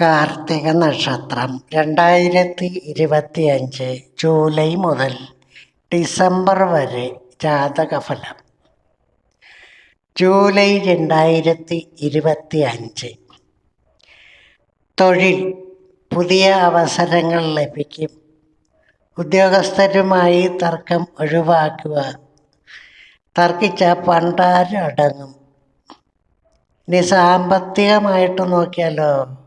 കാർത്തിക നക്ഷത്രം രണ്ടായിരത്തി ഇരുപത്തി അഞ്ച് ജൂലൈ മുതൽ ഡിസംബർ വരെ ജാതകഫലം. ജൂലൈ രണ്ടായിരത്തി ഇരുപത്തി അഞ്ച് തൊഴിൽ പുതിയ അവസരങ്ങൾ ലഭിക്കും. ഉദ്യോഗസ്ഥരുമായി തർക്കം ഒഴിവാക്കുക. തർക്കിച്ച പണ്ടാരടങ്ങും. ഇനി സാമ്പത്തികമായിട്ട് നോക്കിയാലോ?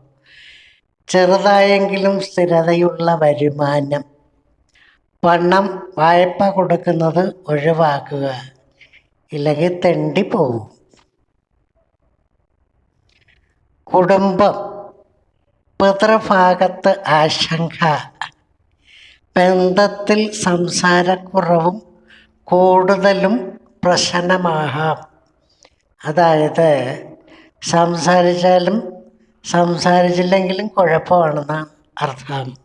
ചെറുതായെങ്കിലും സ്ഥിരതയുള്ള വരുമാനം. പണം വായ്പ കൊടുക്കുന്നത് ഒഴിവാക്കുക. ഇല്ലെങ്കിൽ തെണ്ടി പോവും. കുടുംബം. പിതൃഭാഗത്ത് ആശങ്ക. ബന്ധത്തിൽ സംസാരക്കുറവും കൂടുതലും പ്രശ്നമാകാം. അതായത് സംസാരിച്ചാലും സംസാരിച്ചില്ലെങ്കിലും കുഴപ്പമാണെന്നാണ് അർത്ഥം.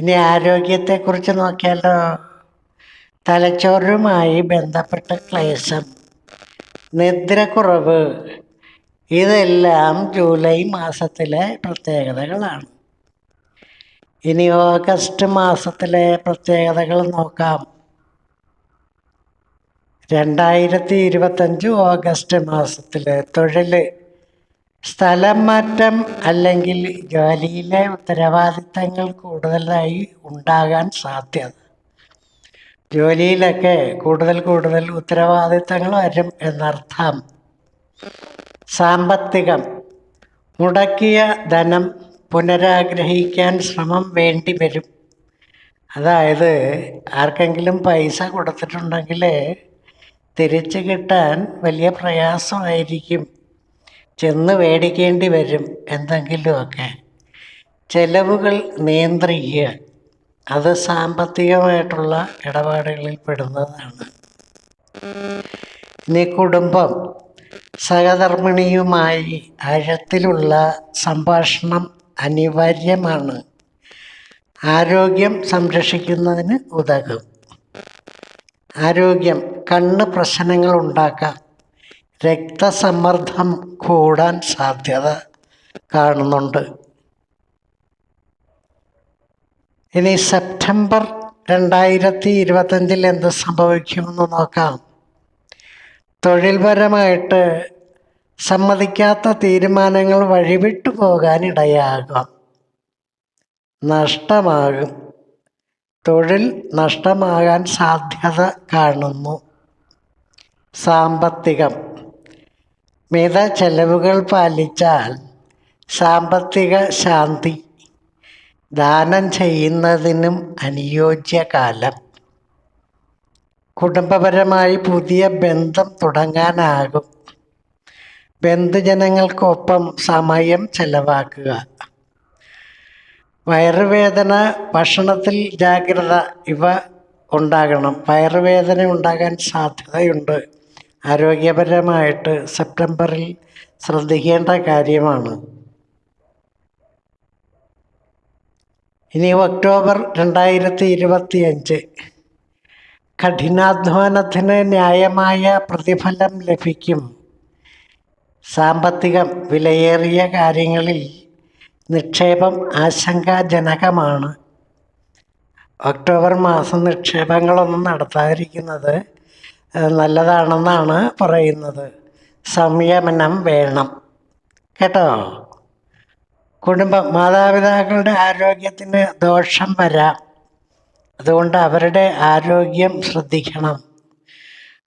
ഇനി ആരോഗ്യത്തെക്കുറിച്ച് നോക്കിയാലോ? തലച്ചോറുമായി ബന്ധപ്പെട്ട ക്ലേശം നിദ്രക്കുറവ് ഇതെല്ലാം ജൂലൈ മാസത്തിലെ പ്രത്യേകതകളാണ്. ഇനി ഓഗസ്റ്റ് മാസത്തിലെ പ്രത്യേകതകൾ നോക്കാം. രണ്ടായിരത്തി ഇരുപത്തഞ്ച് ഓഗസ്റ്റ് മാസത്തിലെ തൊഴിൽ സ്ഥലം മാറ്റം അല്ലെങ്കിൽ ജോലിയിലെ ഉത്തരവാദിത്തങ്ങൾ കൂടുതലായി ഉണ്ടാകാൻ സാധ്യത. ജോലിയിലൊക്കെ കൂടുതൽ കൂടുതൽ ഉത്തരവാദിത്തങ്ങൾ വരും എന്നർത്ഥം. സാമ്പത്തികം. മുടക്കിയ ധനം പുനരാഗ്രഹിക്കാൻ ശ്രമം വേണ്ടി വരും. അതായത് ആർക്കെങ്കിലും പൈസ കൊടുത്തിട്ടുണ്ടെങ്കിൽ തിരിച്ചു കിട്ടാൻ വലിയ പ്രയാസമായിരിക്കും. ചെന്ന് മേടിക്കേണ്ടി വരും എന്തെങ്കിലുമൊക്കെ. ചെലവുകൾ നിയന്ത്രിക്കുക. അത് സാമ്പത്തികമായിട്ടുള്ള ഇടപാടുകളിൽ പെടുന്നതാണ്. ഇനി കുടുംബം. സഹധർമ്മിണിയുമായി ആഴത്തിലുള്ള സംഭാഷണം അനിവാര്യമാണ്. ആരോഗ്യം സംരക്ഷിക്കുന്നതിന് ഉതകും. ആരോഗ്യം കണ്ണ് പ്രശ്നങ്ങൾ ഉണ്ടാക്കാം. രക്തസമ്മർദ്ദം കൂടാൻ സാധ്യത കാണുന്നുണ്ട്. ഇനി സെപ്റ്റംബർ രണ്ടായിരത്തി ഇരുപത്തഞ്ചിൽ എന്ത് സംഭവിക്കുമെന്ന് നോക്കാം. തൊഴിൽപരമായിട്ട് സമ്മതിക്കാത്ത തീരുമാനങ്ങൾ വഴിവിട്ടു പോകാനിടയാകാം നഷ്ടമാകും. തൊഴിൽ നഷ്ടമാകാൻ സാധ്യത കാണുന്നു. സാമ്പത്തികം. മിത ചെലവുകൾ പാലിച്ചാൽ സാമ്പത്തിക ശാന്തി. ദാനം ചെയ്യുന്നതിനും അനുയോജ്യ കാലം. കുടുംബപരമായി പുതിയ ബന്ധം തുടങ്ങാനാകും. ബന്ധുജനങ്ങൾക്കൊപ്പം സമയം ചെലവാക്കുക. വയറുവേദന ഭക്ഷണത്തിൽ ജാഗ്രത ഇവ ഉണ്ടാകണം. വയറുവേദന ഉണ്ടാകാൻ സാധ്യതയുണ്ട്. ആരോഗ്യപരമായിട്ട് സെപ്റ്റംബറിൽ ശ്രദ്ധിക്കേണ്ട കാര്യമാണ്. ഇനി ഒക്ടോബർ രണ്ടായിരത്തി ഇരുപത്തി അഞ്ച് കഠിനാധ്വാനത്തിന് ന്യായമായ പ്രതിഫലം ലഭിക്കും. സാമ്പത്തികം വിലയേറിയ കാര്യങ്ങളിൽ നിക്ഷേപം ആശങ്കാജനകമാണ്. ഒക്ടോബർ മാസം നിക്ഷേപങ്ങളൊന്നും നടത്താതിരിക്കുന്നത് നല്ലതാണെന്നാണ് പറയുന്നത്. സംയമനം വേണം. കേട്ടോ? കുടുംബം മാതാപിതാക്കളുടെ ആരോഗ്യത്തിന് ദോഷം വരാം. അതുകൊണ്ട് അവരുടെ ആരോഗ്യം ശ്രദ്ധിക്കണം.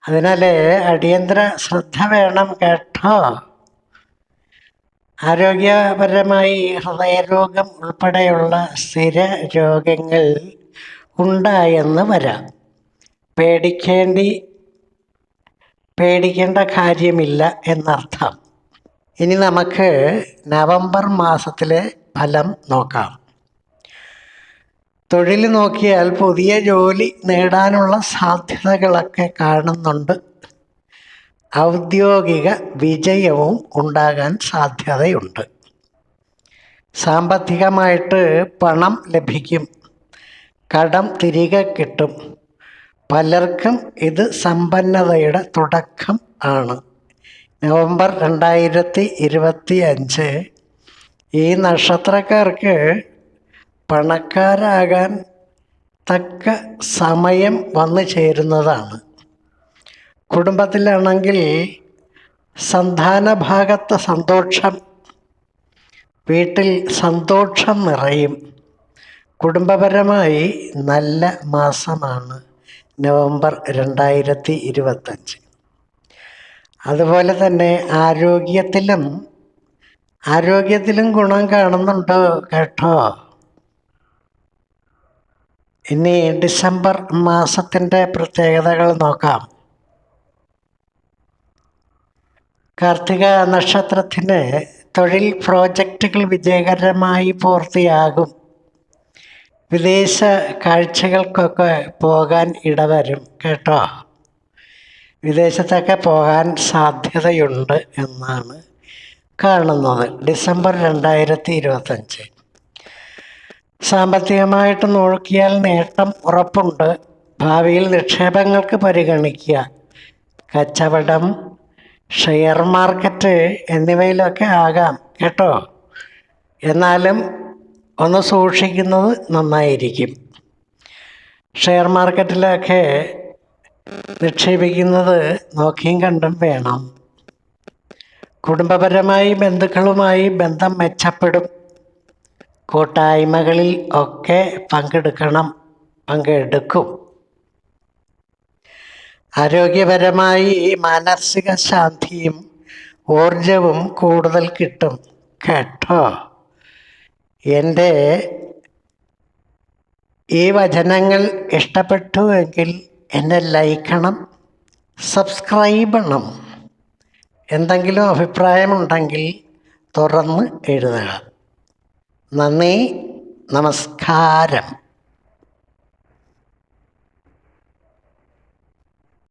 അതിനാൽ അടിയന്തര ശ്രദ്ധ വേണം കേട്ടോ? ആരോഗ്യപരമായി ഹൃദയരോഗം ഉൾപ്പെടെയുള്ള സ്ഥിര രോഗങ്ങൾ ഉണ്ടായെന്ന് വരാം. പേടിക്കേണ്ടി പേടിക്കേണ്ട കാര്യമില്ല എന്നർത്ഥം. ഇനി നമുക്ക് നവംബർ മാസത്തിലെ ഫലം നോക്കാം. തൊഴിൽ നോക്കിയാൽ പുതിയ ജോലി നേടാനുള്ള സാധ്യതകളൊക്കെ കാണുന്നുണ്ട്. ഔദ്യോഗിക വിജയവും ഉണ്ടാകാൻ സാധ്യതയുണ്ട്. സാമ്പത്തികമായിട്ട് പണം ലഭിക്കും. കടം തിരികെ കിട്ടും. പലർക്കും ഇത് സമ്പന്നതയുടെ തുടക്കം ആണ്. നവംബർ രണ്ടായിരത്തി ഇരുപത്തി അഞ്ച് ഈ നക്ഷത്രക്കാർക്ക് പണക്കാരാകാൻ തക്ക സമയം വന്നു ചേരുന്നതാണ്. കുടുംബത്തിലാണെങ്കിൽ സന്താന ഭാഗത്ത് സന്തോഷം വീട്ടിൽ സന്തോഷം നിറയും. കുടുംബപരമായി നല്ല മാസമാണ്. നവംബർ രണ്ടായിരത്തി ഇരുപത്തഞ്ച് അതുപോലെ തന്നെ ആരോഗ്യത്തിലും ആരോഗ്യത്തിലും ഗുണം കാണുന്നുണ്ടോ കേട്ടോ? ഇനി ഡിസംബർ മാസത്തിന്റെ പ്രത്യേകതകൾ നോക്കാം. കാർത്തിക നക്ഷത്രത്തിന് തൊഴിൽ പ്രോജക്റ്റുകൾ വിജയകരമായി പൂർത്തിയാകും. വിദേശ കാഴ്ചകൾക്കൊക്കെ പോകാൻ ഇടവരും കേട്ടോ? വിദേശത്തൊക്കെ പോകാൻ സാധ്യതയുണ്ട് എന്നാണ് കാണുന്നത്. ഡിസംബർ രണ്ടായിരത്തി ഇരുപത്തഞ്ച് സാമ്പത്തികമായിട്ട് നോക്കിയാൽ നേട്ടം ഉറപ്പുണ്ട്. ഭാവിയിൽ നിക്ഷേപങ്ങൾക്ക് പരിഗണിക്കുക. കച്ചവടം ഷെയർ മാർക്കറ്റ് എന്നിവയിലൊക്കെ ആകാം കേട്ടോ? എന്നാലും ഒന്ന് സൂക്ഷിക്കുന്നത് നന്നായിരിക്കും. ഷെയർ മാർക്കറ്റിലൊക്കെ നിക്ഷേപിക്കുന്നത് നോക്കിയും കണ്ടും വേണം. കുടുംബപരമായി ബന്ധുക്കളുമായി ബന്ധം മെച്ചപ്പെടും. കൂട്ടായ്മകളിൽ ഒക്കെ പങ്കെടുക്കണം പങ്കെടുക്കും. ആരോഗ്യപരമായി മാനസിക ശാന്തിയും ഊർജവും കൂടുതൽ കിട്ടും. കേട്ടോ? എന്റെ ഈ വചനങ്ങൾ ഇഷ്ടപ്പെട്ടുവെങ്കിൽ എന്നെ ലൈക്കണം സബ്സ്ക്രൈബ് ചെയ്യണം. എന്തെങ്കിലും അഭിപ്രായമുണ്ടെങ്കിൽ തുറന്ന് എഴുതുക. നന്ദി നമസ്കാരം.